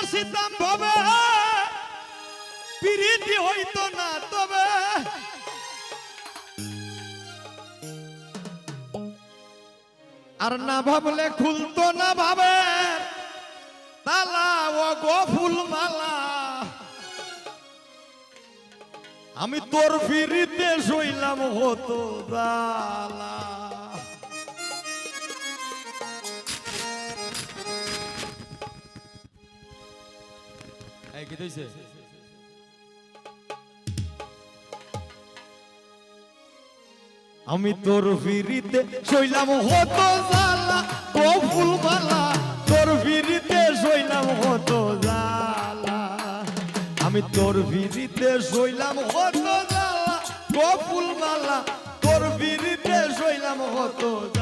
আসিতাম ভবে, পিরিতি হইতো না তবে। আর না ভাবলে খুলতো না ভাবে তালা ও গো ফুল মালা। আমি তোর ফিরিতে শুইলাম হতো দালা। আমি তোর ফিরিতে শৈলাম হতো জালা ও ফুলমালা তোর ফিরিতে শৈলাম হতো জালা আমি তোর ফিরিতে শৈলাম হতো জালা ও ফুলমালা তোর ফিরিতে শৈলাম হতো জালা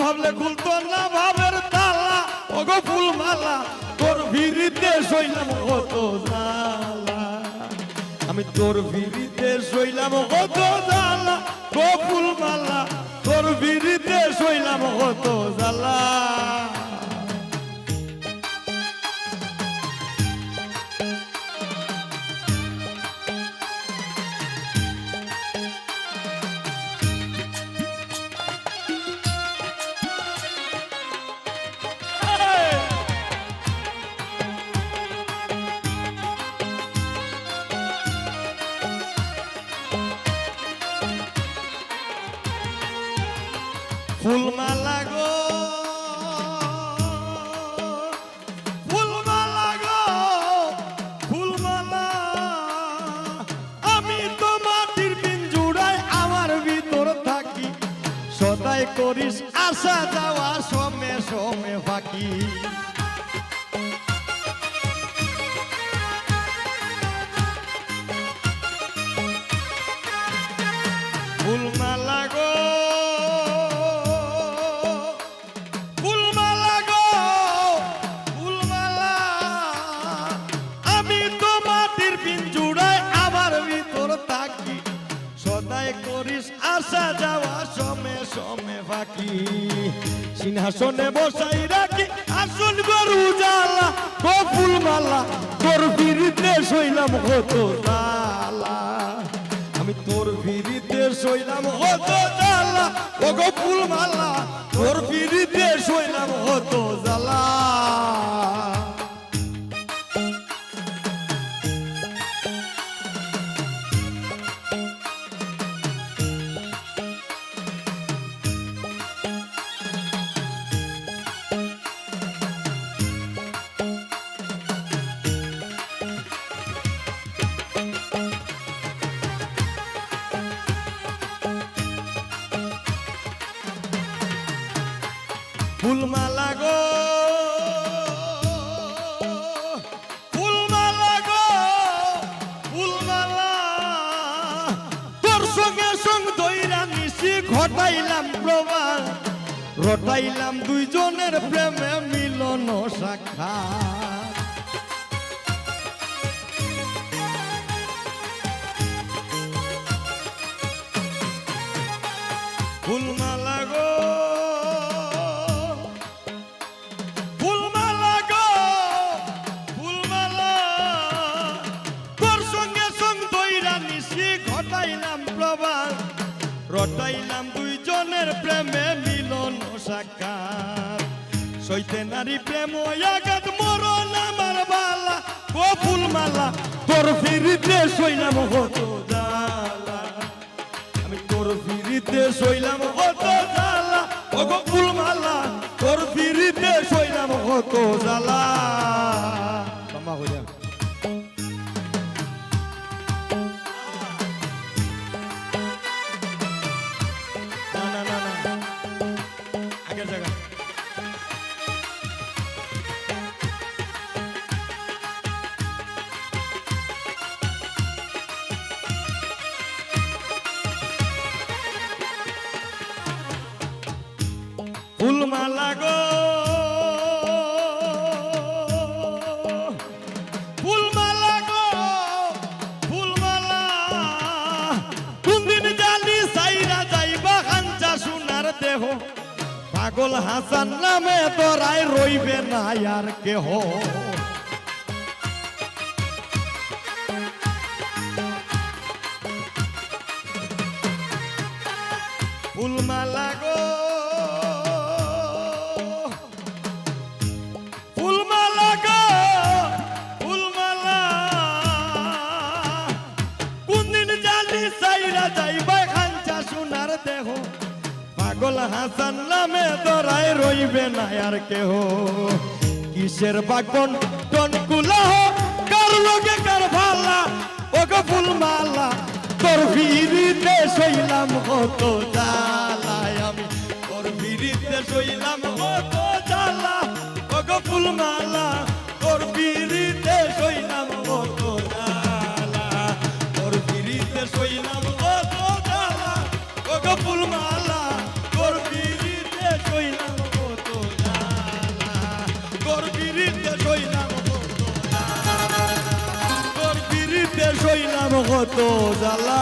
ভাবলে খুলতো না ভাবের তালা। ওগো ফুলমালা, তোর ভিড়িতে শৈলাম কত আমি তোর ভিড়িতে শৈলাম কত জালা। গো ফুলমালা, তোর ভিড়িতে শৈলাম কত জালা। ফুলমালা গো ফুলমালা গো, ফুলমালা। আমি তো মাটির পিঞ্জুড়ায় আমার ভিতর থাকি। সদাই করিস আসা যাওয়া সমে সমে ফাঁকি। সিংহাসনে বসাই রাখি। আসন গরু জালা গো ফুলমালা তোর বিরিতে শৈলাম হত জালা আমি তোর বিরিতে শৈলাম হত জালা ও গো ফুলমালা ফুলমালা গো ফুলমালা গো, ফুলমালা। তোর সঙ্গে সঙ্গ দইরা নিশি ঘটাইলাম প্রবাদ রটাইলাম দুইজনের প্রেমে মিলন গো ফুলমালা মিলন সাক্ষাৎ। সইতে নারী প্রেম আঘাত, মরণ আমার বালা। ও ফুলমালা, তোর ফিরিতে সইলাম হতো জালা আমি তোর ফিরিতে শৈলাম কত জ্বালা। ওগো ফুলমালা, তোর ফিরিতে শৈলাম কত জ্বালা। লম্বা হয়ে ফুলমালা গো। ফুলমালা গো, ফুলমালা। কোনদিন জানি সাইরা যাইবা খাঞ্চা সোনার দেহ। পাগল হাসান নামে তোরাই রইবে না আর কেহ। পাগল হাসান নামে তোরাই রইবে না আর কেহ। কিসের বাকন টন কুলাহ কার লগে কার ভালা? ওগো ফুলমালা, তোর ভিড়িতে শৈলাম কত জ্বালায় আমি তোর ভিড়িতে শৈলাম কত জ্বালা? ওগো ফুলমালা, তোর ভিড়িতে শৈলাম কত জ্বালা? তোর ভিড়িতে শৈলাম কত জ্বালা